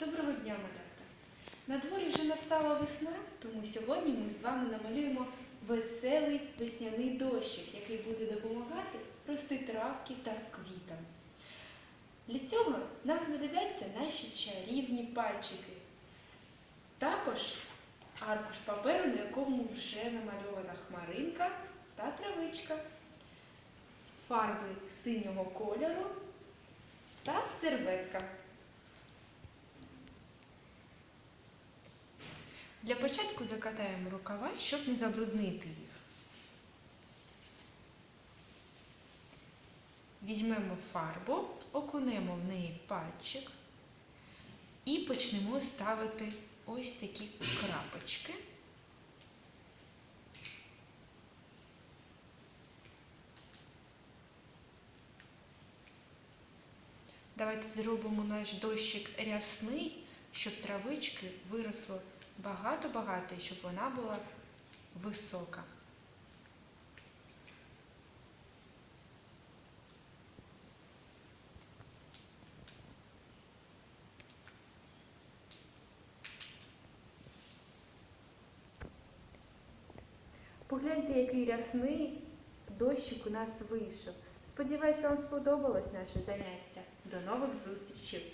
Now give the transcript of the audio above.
Доброго дня, малята! На дворі вже настала весна, тому сьогодні ми з вами намалюємо веселий весняний дощик, який буде допомагати рости травки та квітам. Для цього нам знадобляться наші чарівні пальчики. Також аркуш паперу, на якому вже намальована хмаринка та травичка, фарби синього кольору та серветка. Для початку закатаємо рукава, щоб не забруднити їх. Візьмемо фарбу, окунемо в неї пальчик і почнемо ставити ось такі крапочки. Давайте зробимо наш дощик рясний, щоб травички виросло багато-багато і щоб вона була висока. Погляньте, який рясний дощик у нас вийшов. Сподіваюсь, вам сподобалось наше заняття. До нових зустрічей!